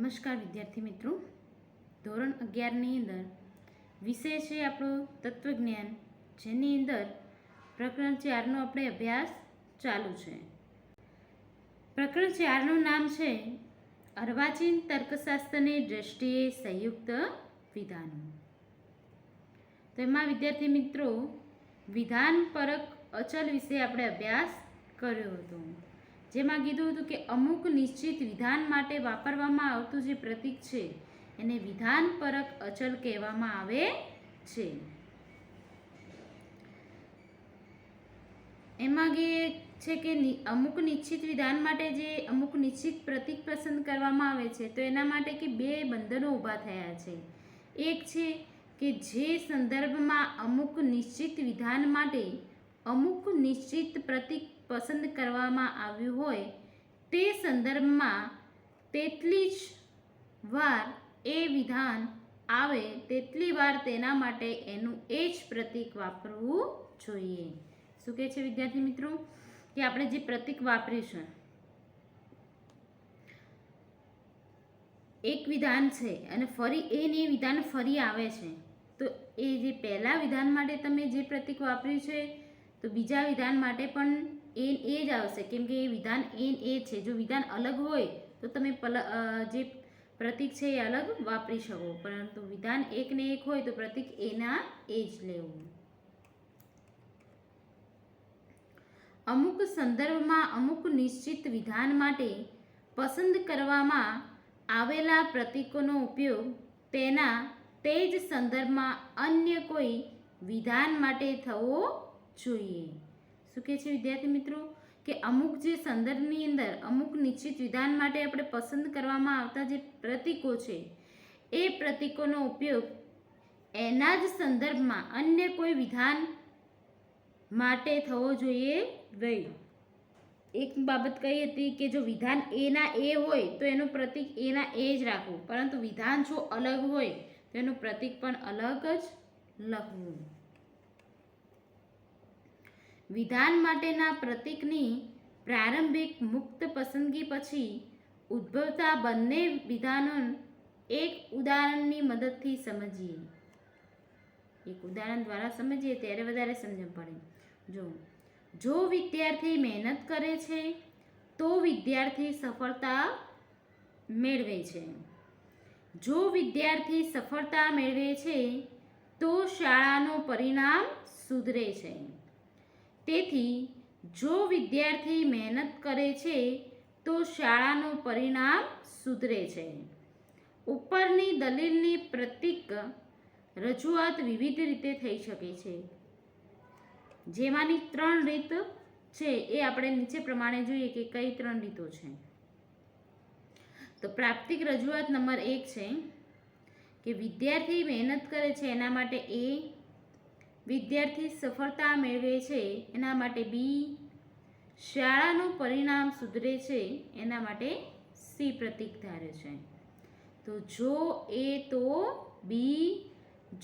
નમસ્કાર વિદ્યાર્થી મિત્રો. ધોરણ અગિયારની અંદર વિષય છે આપણો તત્વજ્ઞાન. જેની અંદર પ્રકરણ ચારનો આપણે અભ્યાસ ચાલુ છે. પ્રકરણ ચારનું નામ છે અર્વાચીન તર્કશાસ્ત્રની દ્રષ્ટિએ સંયુક્ત વિધાનો. તો એમાં વિદ્યાર્થી મિત્રો વિધાન પરક અચલ વિશે આપણે અભ્યાસ કર્યો હતો. જેમાં કીધું હતું કે અમુક નિશ્ચિત વિધાન માટે વાપરવામાં આવતું જે પ્રતીક છે, એને વિધાન પરક અચલ કહેવામાં આવે છે. એમાં કે છે કે અમુક નિશ્ચિત વિધાન માટે જે અમુક નિશ્ચિત પ્રતીક પસંદ કરવામાં આવે છે, તો એના માટે કે બે બંધનો ઊભા થયા છે. એક છે કે જે સંદર્ભમાં અમુક નિશ્ચિત વિધાન માટે અમુક નિશ્ચિત પ્રતીક પસંદ કરવામાં આવ્યું હોય તે સંદર્ભમાં તેટલી જ વાર એ વિધાન આવે તેટલી વાર તેના માટે એનું એ જ પ્રતીક વાપરવું જોઈએ. શું કહે છે વિદ્યાર્થી મિત્રો? કે આપણે જે પ્રતીક વાપરીશું, એક વિધાન છે અને ફરી એને વિધાન ફરી આવે છે, તો એ જે પહેલાં વિધાન માટે તમે જે પ્રતીક વાપર્યું છે, તો બીજા વિધાન માટે પણ એ એ જ આવશે. કેમ કે એ વિધાન એન એ છે. જો વિધાન અલગ હોય, તો તમે પલ જે પ્રતિક છે એ અલગ વાપરી શકો. પરંતુ વિધાન એક ને એક હોય, તો પ્રતિક એના એ જ લેવું. અમુક સંદર્ભમાં અમુક નિશ્ચિત વિધાન માટે પસંદ કરવામાં આવેલા પ્રતીકોનો ઉપયોગ તેના તે જ સંદર્ભમાં અન્ય કોઈ વિધાન માટે થવો જોઈએ. શું કહે છે વિદ્યાર્થી મિત્રો, કે અમુક જે સંદર્ભની અંદર અમુક નિશ્ચિત વિધાન માટે આપણે પસંદ કરવામાં આવતા જે પ્રતીકો છે, એ પ્રતીકોનો ઉપયોગ એના જ સંદર્ભમાં અન્ય કોઈ વિધાન માટે થવો જોઈએ નહીં. એક બાબત કહી હતી કે જો વિધાન એના એ હોય, તો એનું પ્રતીક એના એ જ રાખવું. પરંતુ વિધાન જો અલગ હોય, તો એનું પ્રતીક પણ અલગ જ લખવું. વિધાન માટેના પ્રતીકની પ્રારંભિક મુક્ત પસંદગી પછી ઉદ્ભવતા બંને વિધાનો એક ઉદાહરણની મદદથી સમજીએ. એક ઉદાહરણ દ્વારા સમજીએ ત્યારે વધારે સમજણ પડે. જો જો વિદ્યાર્થી મહેનત કરે છે, તો વિદ્યાર્થી સફળતા મેળવે છે. જો વિદ્યાર્થી સફળતા મેળવે છે, તો શાળાનું પરિણામ સુધરે છે. તેથી જો વિદ્યાર્થી મહેનત કરે છે, તો શાળાનું પરિણામ સુધરે છે. ઉપરની દલીલની પ્રતિક રજૂઆત વિવિધ રીતે થઈ શકે છે. જેમાંની ત્રણ રીત છે એ આપણે નીચે પ્રમાણે જોઈએ કે કઈ ત્રણ રીતો છે. તો પ્રાપ્તિક રજૂઆત નંબર એક છે કે વિદ્યાર્થી મહેનત કરે છે એના માટે એ વિદ્યાર્થી સફળતા મેળવે છે, એના માટે બી શાળાનું પરિણામ સુધરે છે, એના માટે સી પ્રતીક ધારે છે. તો જો એ તો બી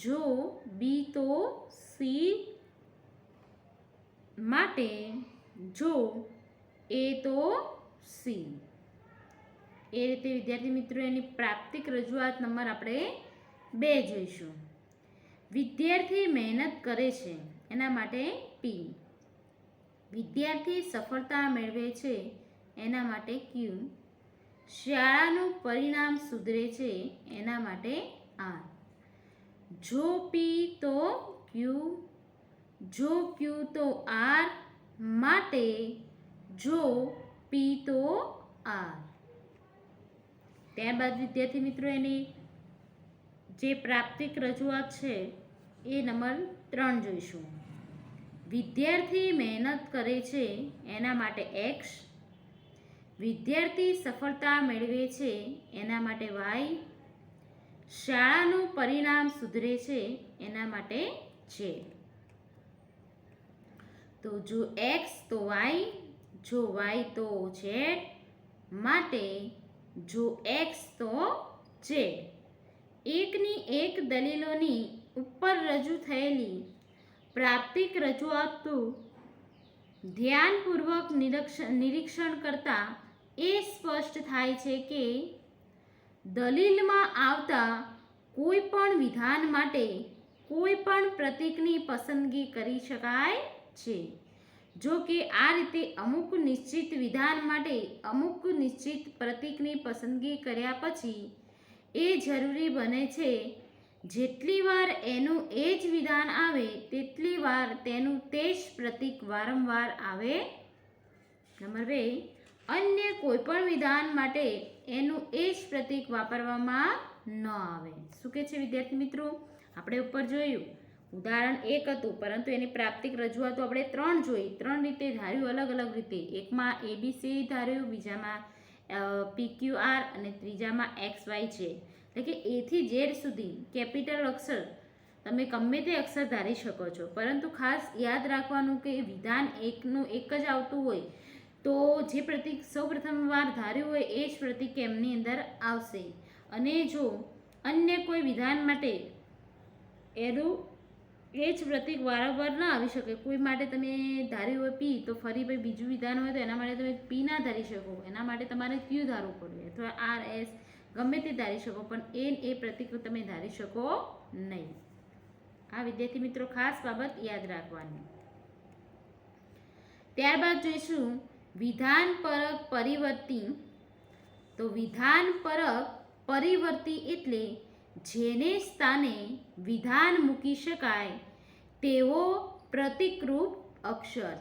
જો બી તો સી માટે જો એ તો સી એ રીતે વિદ્યાર્થી મિત્રો, એની પ્રાપ્તિક રજૂઆત નંબર આપણે બે જોઈશું. વિદ્યાર્થી મહેનત કરે છે, એના માટે પી. વિદ્યાર્થી સફળતા મેળવે છે, એના માટે ક્યુ. શાળાનું પરિણામ સુધરે છે, એના માટે આર. જો પી તો ક્યુ. જો ક્યુ તો આર માટે, જો પી તો આર. ત્યારબાદ વિદ્યાર્થી મિત્રો એની જે પ્રાપ્તિક રજૂઆત છે, એ નંબર ત્રણ જોઈશું. વિદ્યાર્થી મહેનત કરે છે, એના માટે એક્સ વિદ્યાર્થી સફળતા મેળવે છે, એના માટે વાય શાળાનું પરિણામ સુધરે છે, એના માટે છે તો જો એક્સ તો વાય જો વાય તો ઝેડ માટે જો એક્સ તો ઝેડ એકની એક દલીલોની ઉપર રજૂ થયેલી પ્રાપ્તિક રજૂઆતું ધ્યાનપૂર્વક નિરીક્ષણ કરતાં એ સ્પષ્ટ થાય છે કે દલીલમાં આવતા કોઈ પણ વિધાન માટે કોઈ પણ પ્રતીકની પસંદગી કરી શકાય છે. જો કે આ રીતે અમુક નિશ્ચિત વિધાન માટે અમુક નિશ્ચિત પ્રતીકની પસંદગી કર્યા પછી એ જરૂરી બને છે. જેટલી વાર એનું એ જ વિધાન આવે, તેટલી વાર તેનું તે જ પ્રતીક વારંવાર આવે. નંબર બે, અન્ય કોઈપણ વિધાન માટે એનું એ જ પ્રતીક વાપરવામાં ન આવે. શું કહે છે વિદ્યાર્થી મિત્રો? આપણે ઉપર જોયું. ઉદાહરણ એક હતું, પરંતુ એની પ્રાપ્તિક રજૂઆતો આપણે ત્રણ જોઈ. ત્રણ રીતે ધાર્યું અલગ અલગ રીતે. એકમાં એબીસી ધાર્યું, બીજામાં પીક્યુ આર અને ત્રીજામાં એક્સ વાય છે. એટલે કે એથી ઝેડ સુધી કેપિટલ અક્ષર તમે ગમે તે અક્ષર ધારી શકો છો. પરંતુ ખાસ યાદ રાખવાનું કે વિધાન એકનું એક જ આવતું હોય તો જે પ્રતિક સૌપ્રથમ વાર ધાર્યું હોય એ જ પ્રતિક એમની અંદર આવશે. અને જો અન્ય કોઈ વિધાન માટે એનું એ જ પ્રતિક વારંવાર ના આવી શકે. કોઈ માટે તમે ધાર્યું હોય પી, તો ફરી ભાઈ બીજું વિધાન હોય તો એના માટે તમે પી ના ધારી શકો. એના માટે તમારે ક્યુ ધારવું પડે? અથવા આર, એસ, ગમે તે ધારી શકો, પણ એન, એ પ્રતિક તમે ધારી શકો નહીં. આ વિદ્યાર્થી મિત્રો, ખાસ બાબત યાદ રાખવાની. ત્યારબાદ જોઈશું, વિધાન પરક પરિવર્તી. તો વિધાન પરક પરિવર્તી એટલે જેને સ્થાને વિધાન મૂકી શકાય તેવો પ્રતિકરૂપ અક્ષર.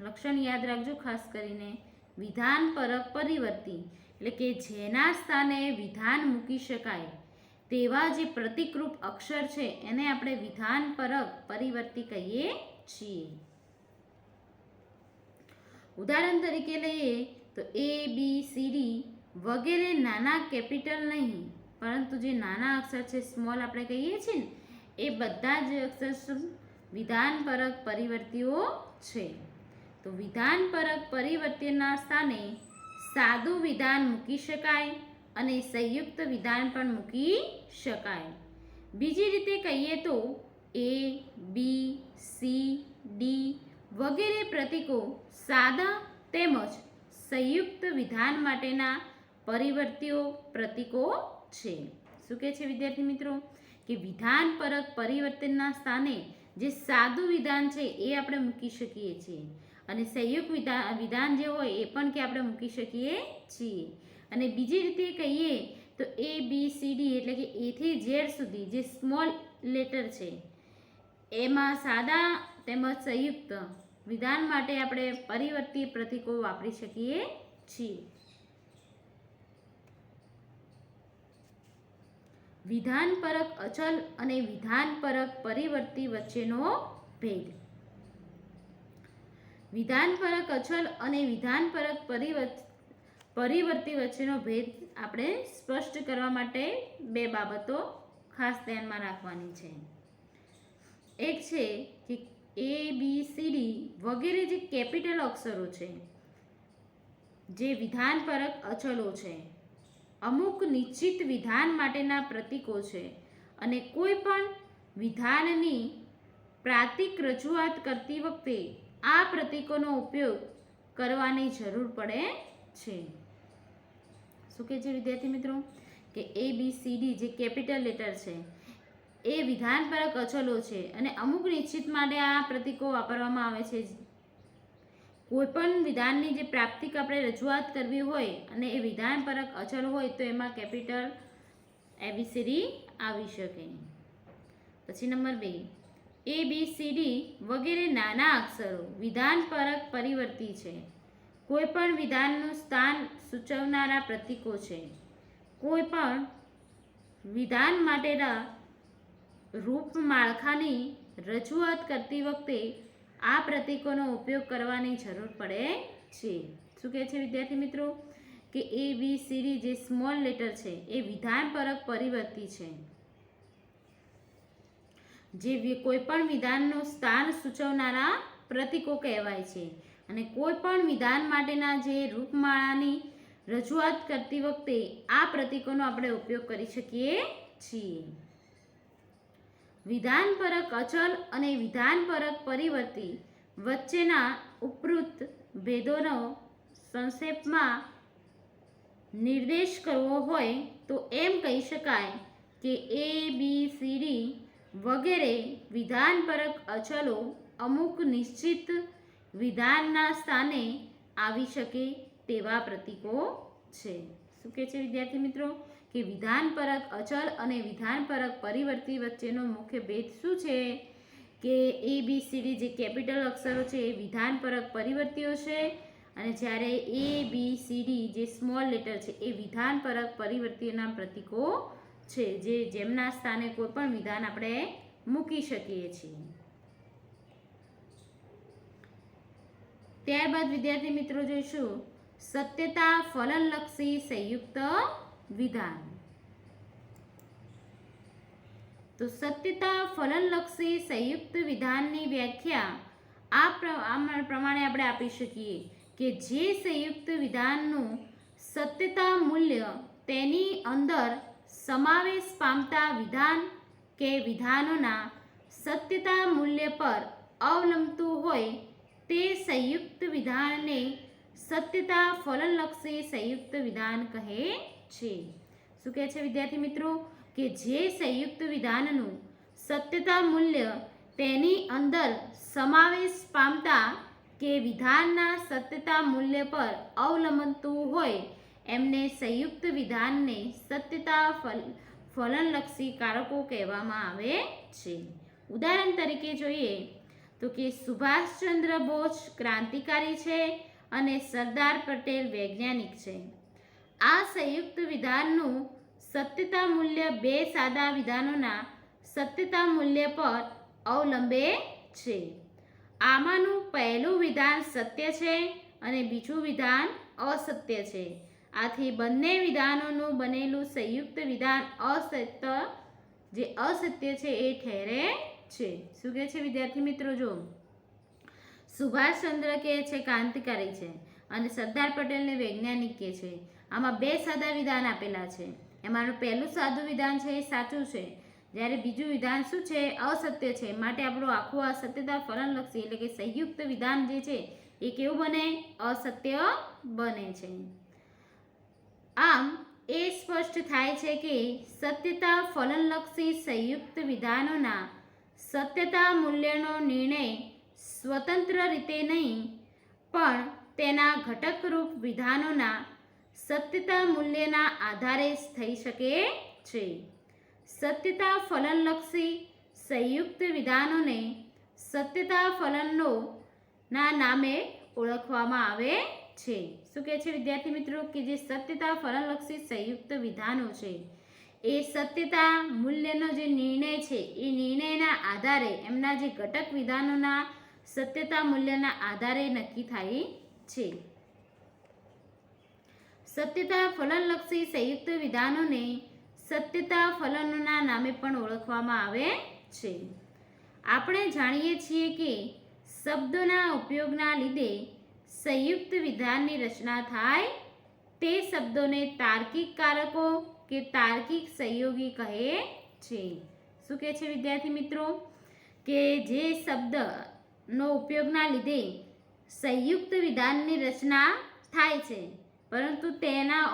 લક્ષણ યાદ રાખજો ખાસ કરીને. વિધાન પરક પરિવર્તી, એટલે કે જેના સ્થાને વિધાન મૂકી શકાય, તેવા જે પ્રતિકરૂપ અક્ષર છે, એને આપણે વિધાન પરક પરિવર્તી કહીએ છીએ. ઉદાહરણ તરીકે લઈએ તો એ બી સી ડી વગેરે નાના કેપિટલ નહીં પરંતુ જે નાના અક્ષર છે સ્મોલ આપણે કહીએ છીએ ને, એ બધા જ અક્ષર વિધાન પરક પરિવર્તીઓ છે. તો વિધાન પરિવર્તીના સ્થાને સાદું વિધાન મૂકી શકાય અને સંયુક્ત વિધાન પણ મૂકી શકાય. બીજી રીતે કહીએ તો, એ, બી, સી, ડી વગેરે પ્રતીકો સાદા તેમજ સંયુક્ત વિધાન માટેના પરિવર્તીઓ પ્રતીકો છે. શું કહે છે વિદ્યાર્થી મિત્રો? કે વિધાન પરક પરિવર્તનના સ્થાને જે સાદું વિધાન છે એ આપણે મૂકી શકીએ છીએ. અને સંયુક્ત વિધાન વિધાન જે હોય એ પણ કે આપણે મૂકી શકીએ છીએ. અને બીજી રીતે કહીએ તો એ બી સી ડી એટલે કે એથી ઝેડ સુધી જે સ્મોલ લેટર છે, એમાં સાદા તેમજ સંયુક્ત વિધાન માટે આપણે પરિવર્તીય પ્રતીકો વાપરી શકીએ છીએ. વિધાન પરક અચલ અને વિધાન પરક પરિવર્તી વચ્ચેનો ભેદ. વિધાન પરક અચલ અને વિધાન પરક પરિવર્ત, પરિવર્તી વચ્ચેનો ભેદ આપણે સ્પષ્ટ કરવા માટે બે બાબતો ખાસ ધ્યાનમાં રાખવાની છે. એક છે કે એ બી સી ડી વગેરે જે કેપિટલ અક્ષરો છે, જે વિધાન પરક અચલો છે અમુક નિશ્ચિત વિધાન માટેના પ્રતીકો છે અને કોઈ પણ વિધાનની પ્રાતિક રજૂઆત કરતી વખતે આ પ્રતીકોનો ઉપયોગ કરવાની જરૂર પડે છે. શું કહે છે વિદ્યાર્થી મિત્રો? કે એ બી સી ડી જે કેપિટલ લેટર છે, એ વિધાન પરક અચલો છે અને અમુક નિશ્ચિત માટે આ પ્રતીકો વાપરવામાં આવે છે. કોઈપણ વિધાનની જે પ્રાપ્તિક આપણે રજૂઆત કરવી હોય અને એ વિધાન પરક અચલ હોય તો એમાં કેપિટલ એબીસીડી આવી શકે. પછી નંબર બે. એ બી સી ડી વગેરે નાના અક્ષરો વિધાન પરક પરિવર્તી છે. કોઈપણ વિધાનનું સ્થાન સૂચવનારા પ્રતીકો છે. કોઈપણ વિધાન માટેના રૂપ માળખાની રજૂઆત કરતી વખતે આ પ્રતીકોનો ઉપયોગ કરવાની જરૂર પડે છે. શું કહે છે વિદ્યાર્થી મિત્રો? કે એ બી સીડી જે સ્મોલ લેટર છે, એ વિધાન પરક પરિવર્તી છે. જે કોઈપણ કોઈ પણ વિધાનનું સ્થાન સૂચવનારા પ્રતીકો કહેવાય છે. અને કોઈ પણ વિધાન માટેના જે રૂપમાળાની રજૂઆત કરતી વખતે આ પ્રતીકોનો આપણે ઉપયોગ કરી શકીએ છીએ. વિધાન પરક અચલ અને વિધાન પરક પરિવર્તી વચ્ચેના ઉપરુત ભેદોનો સંક્ષેપમાં નિર્દેશ કરવો હોય તો એમ કહી શકાય કે એ બી સી ડી વગેરે વિધાનપરક અચલો અમુક નિશ્ચિત વિધાનના સ્થાને આવી શકે તેવા પ્રતીકો છે. શું કહે છે વિદ્યાર્થી મિત્રો? કે વિધાનપરક અચલ અને વિધાનપરક પરિવર્તી વચ્ચેનો મુખ્ય ભેદ શું છે? કે એ બી સી ડી જે કેપિટલ અક્ષરો છે એ વિધાનપરક પરિવર્તીઓ છે અને જ્યારે એ બી સી ડી જે સ્મોલ લેટર છે એ વિધાનપરક પરિવર્તીઓના પ્રતીકો છે, જે જેમના સ્થાને કોઈ પણ વિધાન આપણે મૂકી શકીએ છીએ. ત્યારબાદ વિદ્યાર્થી મિત્રો જોઈશું. સત્યતા ફલનલક્ષી સંયુક્ત વિધાન. તો સત્યતા ફલનલક્ષી સંયુક્ત વિધાનની વ્યાખ્યા આ પ્ર- પ્રમાણે આપણે આપી શકીએ કે જે સંયુક્ત વિધાનનું સત્યતા મૂલ્ય તેની અંદર સમાવેશ પામતા વિધાન કે વિધાનોના સત્યતા મૂલ્ય પર અવલંબતું હોય તે સંયુક્ત વિધાનને સત્યતા ફલનલક્ષી સંયુક્ત વિધાન કહે છે. શું કહે છે વિદ્યાર્થી મિત્રો? કે જે સંયુક્ત વિધાનનું સત્યતા મૂલ્ય તેની અંદર સમાવેશ પામતા કે વિધાનના સત્યતા મૂલ્ય પર અવલંબતું હોય, એમને સંયુક્ત વિધાનને સત્યતા ફલ, ફલનલક્ષી કારકો કહેવામાં આવે છે. ઉદાહરણ તરીકે જોઈએ તો કે સુભાષચંદ્ર બોઝ ક્રાંતિકારી છે. અને સરદાર પટેલ વૈજ્ઞાનિક છે. આ સંયુક્ત વિધાનનું સત્યતા મૂલ્ય બે સાદા વિધાનોના સત્યતા મૂલ્ય પર અવલંબે છે. આમાંનું પહેલું વિધાન સત્ય છે અને બીજું વિધાન અસત્ય છે. આથી બંને વિધાનોનું બનેલું સંયુક્ત વિધાન અસત્ય, જે અસત્ય છે એ ઠેરે છે. શું કહે છે વિદ્યાર્થી મિત્રો જો? સુભાષચંદ્ર કે છે ક્રાંતિકારી છે અને સરદાર પટેલને વૈજ્ઞાનિક કે છે. આમાં બે સાદા વિધાન આપેલા છે. એમાંનું પહેલું સાદું વિધાન છે એ સાચું છે. જ્યારે બીજું વિધાન શું છે? અસત્ય છે. માટે આપણું આખું આ સત્યતા ફલનલક્ષી એટલે કે સંયુક્ત વિધાન જે છે એ કેવું બને? અસત્ય બને છે. આમ, એ સ્પષ્ટ થાય છે કે સત્યતા ફલનલક્ષી સંયુક્ત વિધાનોના સત્યતા મૂલ્યનો નિર્ણય સ્વતંત્ર રીતે નહીં, પણ તેના ઘટકરૂપ વિધાનોના સત્યતા મૂલ્યના આધારે થઈ શકે છે. સત્યતા ફલનલક્ષી સંયુક્ત વિધાનોને સત્યતા ફલનનો ના નામે ઓળખવામાં આવે છે. શું કહે છે વિદ્યાર્થી મિત્રો કે જે સત્યતા ફલનલક્ષી સંયુક્ત વિધાનો છે, એ સત્યતા મૂલ્યનો જે નિર્ણય છે, એ નિર્ણયના આધારે એમના જે ઘટક વિધાનોના સત્યતા મૂલ્યના આધારે નક્કી થાય છે. સત્યતા ફલનલક્ષી સંયુક્ત વિધાનોને સત્યતા ફલનોના નામે પણ ઓળખવામાં આવે છે. આપણે જાણીએ છીએ કે શબ્દોના ઉપયોગના લીધે સંયુક્ત વિધાનની રચના થાય તે શબ્દોને તાર્કિક કારકો કે તાર્કિક સંયોગી કહે છે. શું કહે છે વિદ્યાર્થી મિત્રો? કે જે શબ્દનો ઉપયોગના લીધે સંયુક્ત વિધાનની રચના થાય છે. પરંતુ તેના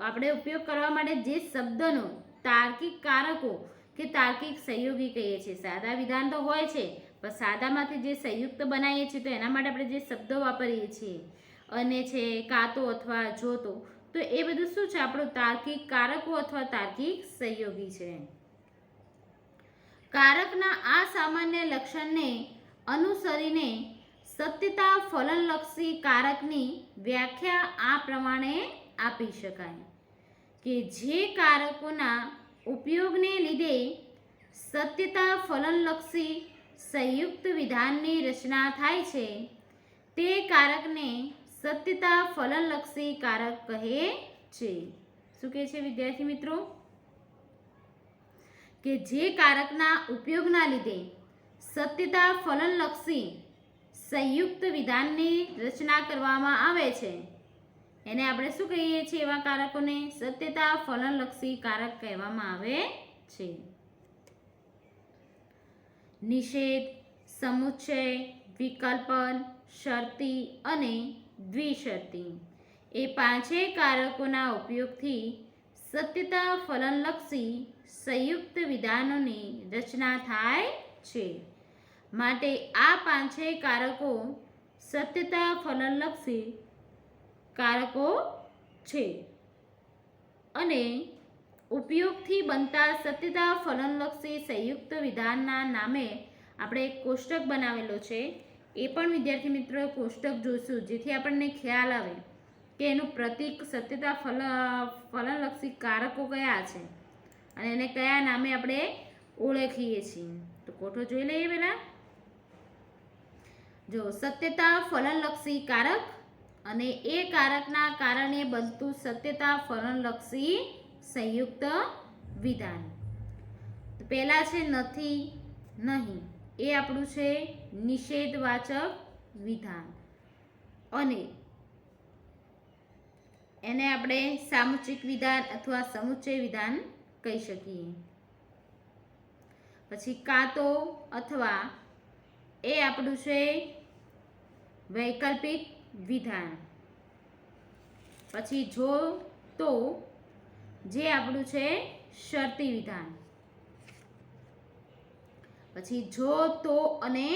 આપણે ઉપયોગ કરવા માટે જે શબ્દનો, તાર્કિક કારકો કે તાર્કિક સહયોગી કહીએ છીએ. સાદા વિધાન તો હોય છે, પણ સાદામાંથી જે સંયુક્ત બનાવીએ છીએ તો એના માટે આપણે જે શબ્દો વાપરીએ છીએ, અને છે, કાતો અથવા જોતો, તો એ બધું શું છે? આપણું તાર્કિક કારકો અથવા તાર્કિક સહયોગી છે. કારકના આ સામાન્ય લક્ષણને અનુસરીને સત્યતા ફલનલક્ષી કારકની વ્યાખ્યા આ પ્રમાણે આપી શકાય કે જે કારકોના ઉપયોગને લીધે સત્યતા ફલનલક્ષી સંયુક્ત વિધાનની રચના થાય છે, તે કારકને સત્યતા ફલનલક્ષી કારક કહે છે. શું કહે છે વિદ્યાર્થી મિત્રો? કે જે કારકના ઉપયોગના લીધે સત્યતા ફલનલક્ષી સંયુક્ત વિધાનની રચના કરવામાં આવે છે. એને આપણે શું કહીએ છીએ એવા કારકોને? સત્યતા ફલનલક્ષી કારક કહેવામાં આવે છે. નિષેધ સમુચ્ચય વિકલ્પન, શરતી અને દ્વિશરતી એ પાંચેય કારકોના ઉપયોગથી સત્યતા ફલનલક્ષી સંયુક્ત વિધાનોની રચના થાય છે. માટે આ પાંચેય કારકો સત્યતા ફલનલક્ષી કારકો છે અને ઉપયોગથી બનતા સત્યતા ફલનલક્ષી સંયુક્ત વિધાનના નામે આપણે એક કોષ્ટક બનાવેલો છે. એ પણ વિદ્યાર્થી મિત્રો કોષ્ટક જોઈશું જેથી આપણને ખ્યાલ આવે. કે એનું પ્રતીક સત્યતા ફલ, ફલનલક્ષી કારકો કયા છે? અને એને કયા નામે આપણે ઓળખીએ છીએ? તો કોઠો જોઈ લઈએ પહેલાં. જો, સત્યતા ફલનલક્ષી કારક અને એ કારકના કારણે બનતું સત્યતા ફલનલક્ષી સંયુક્ત વિધાન. પહેલાં છે નથી, નહીં. એ આપણું છે નિષેધવાચક વિધાન. અને એને આપણે સામુચિક વિધાન અથવા સમુચ્ચય વિધાન કહી શકીએ. પછી કાં તો અથવા એ આપણું છે વૈકલ્પિક વિધાન. પછી જો તો જે આપણું છે શરતી વિધાન. પછી જો તો અને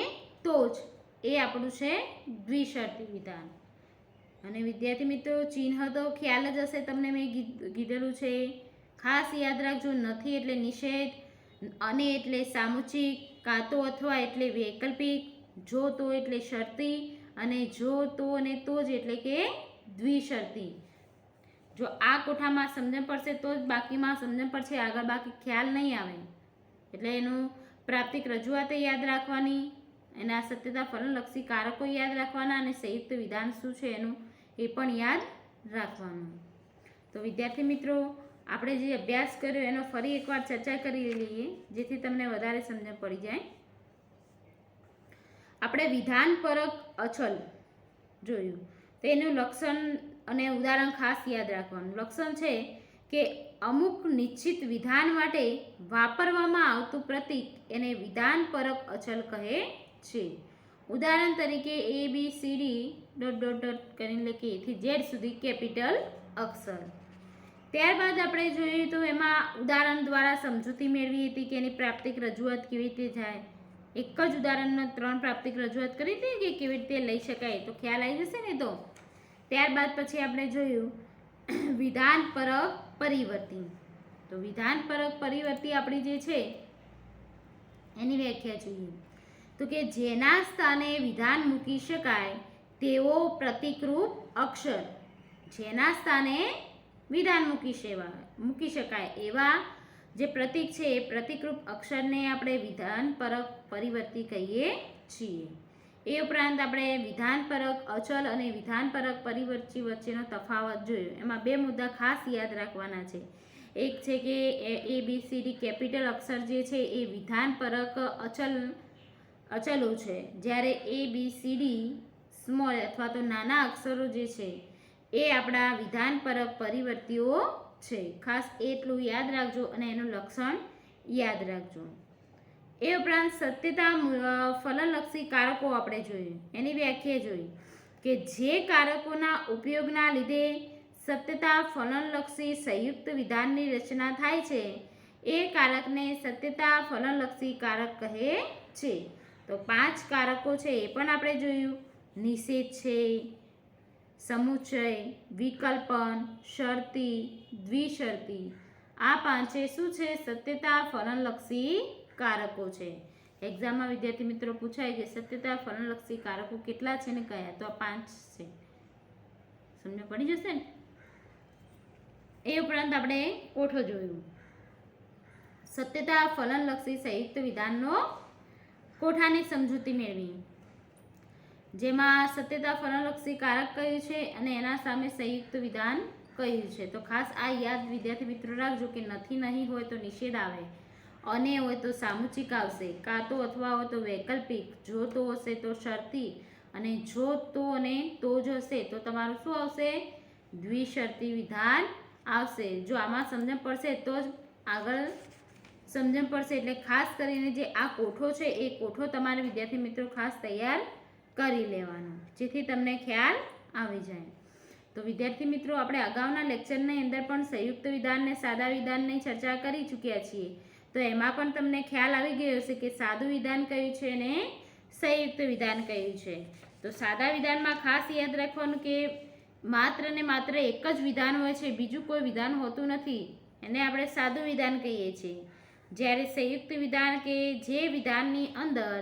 તો જ એ આપણું છે દ્વિશરતી વિધાન. અને વિદ્યાર્થી મિત્રો, ચિહ્ન તો ખ્યાલ જ હશે તમને મેં કીધેલું છે. ખાસ યાદ રાખજો, નથી એટલે નિષેધ, અને એટલે સામુચિક કાં તો અથવા એટલે વૈકલ્પિક, જો તો એટલે શરતી, અને જો તો અને તો જ એટલે કે દ્વિશરતી. જો આ કોઠામાં સમજણ પડશે તો જ બાકીમાં સમજણ પડશે, આગળ બાકી ખ્યાલ નહીં આવે. એટલે એનું પ્રાપ્તિક રજૂઆતે યાદ રાખવાની, એના સત્યતા ફલનલક્ષી કારકો યાદ રાખવાના, અને સંયુક્ત વિધાન શું છે એનું એ પણ યાદ રાખવાનું. તો વિદ્યાર્થી મિત્રો, આપણે જે અભ્યાસ કર્યો એનો ફરી એકવાર ચર્ચા કરી લઈએ, જેથી તમને વધારે સમજણ પડી જાય. આપણે વિધાન પરક અચલ જોયું. તો એનું લક્ષણ અને ઉદાહરણ ખાસ યાદ રાખવાનું. લક્ષણ છે કે અમુક નિશ્ચિત વિધાન માટે વાપરવામાં આવતું પ્રતીક એને વિધાન પરક અચલ કહે છે. ઉદાહરણ તરીકે A B C D dot dot dot કરીને કે એથી ઝેડ સુધી કેપિટલ અક્ષર. ત્યારબાદ આપણે જોઈએ તો એમાં ઉદાહરણ દ્વારા સમજૂતી મેળવી હતી કે એની પ્રાપ્તિક રજૂઆત કેવી રીતે જાય. એક જ ઉદાહરણમાં ત્રણ પ્રાપ્તિક રજૂઆત કરી હતી કે કેવી રીતે લઈ શકાય, તો ખ્યાલ આવી જશે ને તો? ત્યારબાદ પછી આપણે જોયું, વિધાન પરક પરિવર્તી. તો વિધાન પરક પરિવર્તી આપણી જે છે, એની વ્યાખ્યા જોઈએ. તો કે જેના સ્થાને વિધાન મૂકી શકાય તેવો પ્રતિકરૂપ અક્ષર. જેના સ્થાને વિધાન મૂકી સેવા મૂકી શકાય એવા જે પ્રતિક છે, એ પ્રતિકરૂપ અક્ષરને આપણે વિધાન પરક પરિવર્તી કહીએ છીએ. એ ઉપરાંત આપણે વિધાન પરક અચલ અને વિધાન પરક પરિવર્તી વચ્ચેનો તફાવત જોયો. એમાં બે મુદ્દા ખાસ યાદ રાખવાના છે. એક છે કે A, B, C, D capital અક્ષર જે છે, એ વિધાન પરક અચલ અચલો છે. જ્યારે A B C D small અથવા તો નાના અક્ષરો જે છે, એ આપણા વિધાન પર પરિવર્તીઓ છે. ખાસ એટલું યાદ રાખજો અને એનું લક્ષણ યાદ રાખજો. એ ઉપરાંત સત્યતા ફલનલક્ષી કારકો આપણે જોયું એની વ્યાખ્યા જોઈ કે જે કારકોના ઉપયોગના લીધે સત્યતા, ફલનલક્ષી સંયુક્ત વિધાનની રચના થાય છે, એ કારકને સત્યતા, ફલનલક્ષી કારક કહે છે. તો પાંચ કારકો છે એ પણ આપણે જોયું. નિષેધ છે સમુચય વિકલ્પન, શરતી, દ્વિશરતી. આ પાંચે શું છે? સત્યતા, ફલનલક્ષી કારકો છે. એક્ઝામમાં વિદ્યાર્થી મિત્રો પૂછાય કે સત્યતા, ફલનલક્ષી કારકો કેટલા છે ને કયા? તો આ પાંચ છે. સમજ? પડી જશે ને? એ ઉપરાંત આપણે કોઠો જોયું. સત્યતા, ફલનલક્ષી સંયુક્ત વિધાનનો કોઠાની સમજૂતી મેળવી. જેમાં સત્યતા ફરણલક્ષી કારક કયું છે અને એના સામે સંયુક્ત વિધાન કયું છે. તો ખાસ આ યાદ વિદ્યાર્થી મિત્રો રાખજો કે નથી નહીં હોય તો નિષેધ આવે. અને હોય તો સામુચિક આવશે. કાં તો અથવા હોય તો વૈકલ્પિક. જો તો હશે તો શરતી. અને જો તો અને તો જ હશે તો તમારું શું આવશે? દ્વિશરતી વિધાન આવશે. જો આમાં સમજણ પડશે તો જ આગળ સમજણ પડશે એટલે ખાસ કરીને જે આ કોઠો છે, એ કોઠો તમારે વિદ્યાર્થી મિત્રો ખાસ તૈયાર કરી લેવાનો, જેથી તમને ખ્યાલ આવી જાય. તો વિદ્યાર્થી મિત્રો, આપણે અગાઉના લેક્ચરની અંદર પણ સંયુક્ત વિધાન ને સાદા વિધાનની ચર્ચા કરી ચૂક્યા છીએ. તો એમાં પણ તમને ખ્યાલ આવી ગયો હશે કે સાદું વિધાન કયું છે અને સંયુક્ત વિધાન કયું છે. તો સાદા વિધાનમાં ખાસ યાદ રાખવાનું કે માત્ર ને માત્ર એક જ વિધાન હોય છે, બીજું કોઈ વિધાન હોતું નથી. એને આપણે સાદું વિધાન કહીએ છીએ. જ્યારે સંયુક્ત વિધાન કે જે વિધાનની અંદર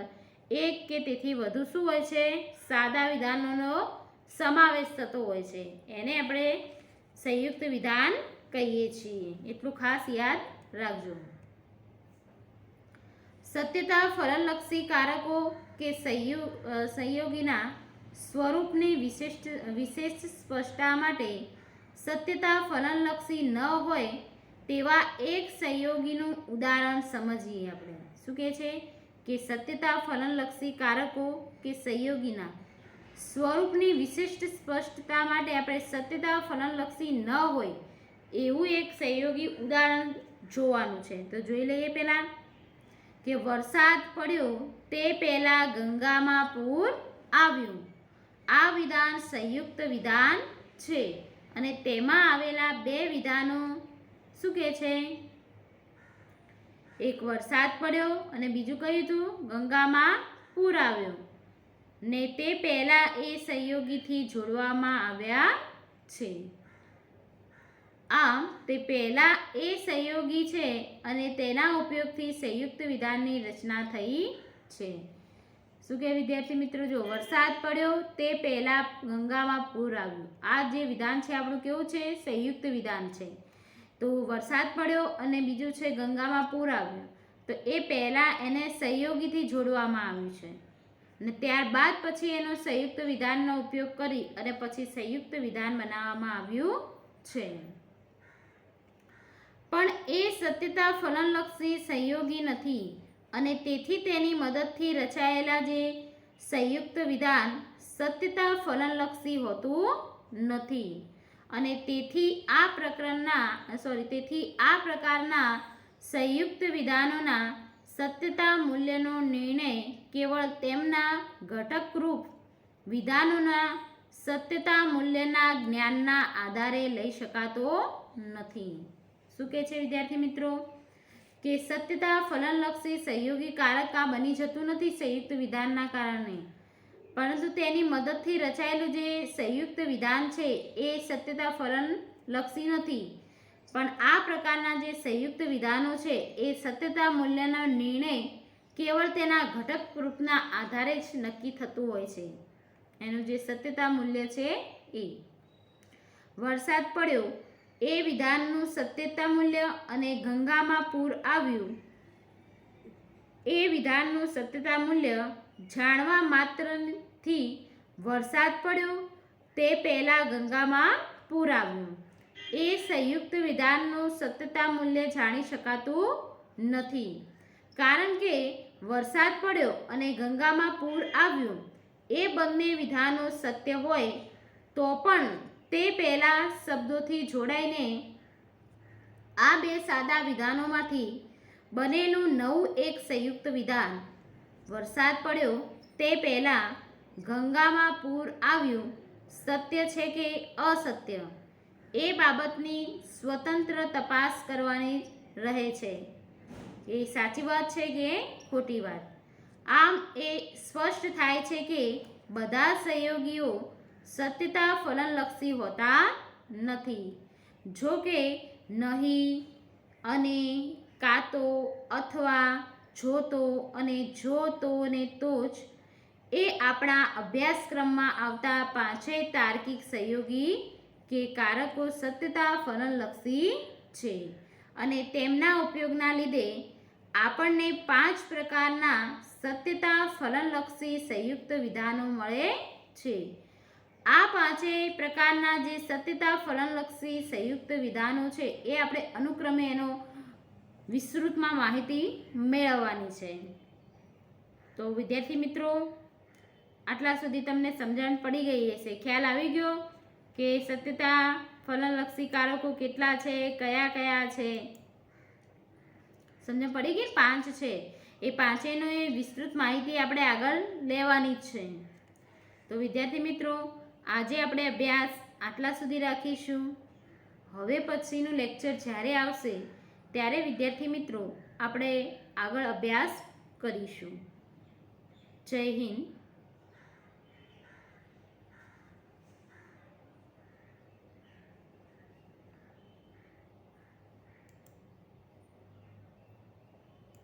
એક કે તેથી વધુ શું હોય છે? સાદા વિધાનોનો સમાવેશ થતો હોય છે. એને આપણે સંયુક્ત વિધાન કહીએ છીએ. એટલું ખાસ યાદ રાખજો. સત્યતા ફલનલક્ષી કારકો કે સંયુ સંયોગીના સ્વરૂપની વિશિષ્ટ, વિશેષ સ્પષ્ટતા માટે સત્યતા ફલનલક્ષી ન હોય તેવા એક સંયોગીનું ઉદાહરણ સમજીએ આપણે. શું કહે છે? કે સત્યતા ફલનલક્ષી કારકો કે સંયોગીના સ્વરૂપની વિશિષ્ટ સ્પષ્ટતા માટે આપણે સત્યતા ફલનલક્ષી ન હોય એવું એક સહયોગી ઉદાહરણ જોવાનું છે. તો જોઈ લઈએ પહેલાં કે વરસાદ પડ્યો તે પહેલાં ગંગામાં પૂર આવ્યું. આ વિધાન સંયુક્ત વિધાન છે અને તેમાં આવેલા બે વિધાનો શું કહે છે? એક વરસાદ પડ્યો અને બીજું કહ્યું હતું, ગંગામાં પૂર આવ્યો. ને તે પહેલાં એ સંયોગીથી જોડવામાં આવ્યા છે. આમ, તે પહેલાં એ સહયોગી છે અને તેના ઉપયોગથી સંયુક્ત વિધાનની રચના થઈ છે. શું કહે વિદ્યાર્થી મિત્રો? જો વરસાદ પડ્યો, તે પહેલાં ગંગામાં પૂર આવ્યું. આ જે વિધાન છે, આપણું કેવું છે? સંયુક્ત વિધાન છે. તો વરસાદ પડ્યો અને બીજું છે ગંગામાં પૂર આવ્યું. તો એ પહેલાં એને સહયોગીથી જોડવામાં આવ્યું છે. અને ત્યારબાદ પછી એનો સંયુક્ત વિધાનનો ઉપયોગ કરી અને પછી સંયુક્ત વિધાન બનાવવામાં આવ્યું છે. પણ એ સત્યતા ફલનલક્ષી સંયોગી નથી અને તેથી તેની મદદથી રચાયેલા જે સંયુક્ત વિધાન સત્યતા ફલનલક્ષી હોતું નથી. અને તેથી આ પ્રકરણના સોરી તેથી આ પ્રકારના સંયુક્ત વિધાનોના સત્યતા મૂલ્યનો નિર્ણય કેવળ તેમના ઘટકરૂપ વિધાનોના સત્યતા મૂલ્યના જ્ઞાનના આધારે લઈ શકાતો નથી. શું કહે છે વિદ્યાર્થી મિત્રો? કે સત્યતા ફલનલક્ષી સહયોગી કારક બની જતું નથી સંયુક્ત વિધાનના કારણે. પરંતુ તેની મદદથી રચાયેલું જે સંયુક્ત વિધાન છે, એ સત્યતા ફલનલક્ષી નથી. પણ આ પ્રકારના જે સંયુક્ત વિધાનો છે, એ સત્યતા મૂલ્યનો નિર્ણય કેવળ તેના ઘટક રૂપના આધારે જ નક્કી થતું હોય છે. એનું જે સત્યતા મૂલ્ય છે, એ. વરસાદ પડ્યો. એ વિધાનનું સત્યતા મૂલ્ય અને ગંગામાં પૂર આવ્યું. એ વિધાનનું સત્યતા મૂલ્ય જાણવા માત્રથી વરસાદ પડ્યો, તે પહેલાં ગંગામાં પૂર આવ્યું એ સંયુક્ત વિધાનનું સત્યતા મૂલ્ય જાણી શકાતું નથી. કારણ કે વરસાદ પડ્યો અને ગંગામાં પૂર આવ્યું, એ બંને વિધાનો સત્ય હોય, તો પણ તે પહેલાં શબ્દોથી જોડાઈને આ બે સાદા વિધાનોમાંથી બનેલું નવું એક સંયુક્ત વિધાન વરસાદ પડ્યો તે પહેલાં ગંગામાં પૂર આવ્યું. સત્ય છે કે અસત્ય? એ બાબતની સ્વતંત્ર તપાસ કરવાની રહે છે. એ સાચી વાત છે કે ખોટી વાત? આમ એ સ્પષ્ટ થાય છે કે બધા સહયોગીઓ સત્યતા ફલનલક્ષી હોતા નથી. જો કે નહીં, અને કાં તો અથવા જો તો અને જો તો ને તો જ એ આપણા અભ્યાસક્રમમાં આવતા પાંચેય તાર્કિક સહયોગી કે કારકો સત્યતા ફલનલક્ષી છે. અને તેમના ઉપયોગના લીધે આપણને પાંચ પ્રકારના સત્યતા ફલનલક્ષી સંયુક્ત વિધાનો મળે છે. આ પાંચેય પ્રકારના જે સત્યતા ફલનલક્ષી સંયુક્ત વિધાનો છે એ આપણે અનુક્રમે એનો વિસ્તૃતમાં માહિતી મેળવવાની છે. તો વિદ્યાર્થી મિત્રો, આટલા સુધી તમને સમજણ પડી ગઈ હશે. ખ્યાલ આવી ગયો કે સત્યતા ફલનલક્ષી કારકો કેટલા છે, કયા કયા છે? સમજણ પડી ગઈ? પાંચ છે. એ પાંચેનો એ વિસ્તૃત માહિતી આપણે આગળ લેવાની જ છે. તો વિદ્યાર્થી મિત્રો, આજે આપણે અભ્યાસ આટલા સુધી રાખીશું. હવે પછીનું લેક્ચર જ્યારે આવશે ત્યારે વિદ્યાર્થી મિત્રો આપણે આગળ અભ્યાસ કરીશું. જય હિન્દ.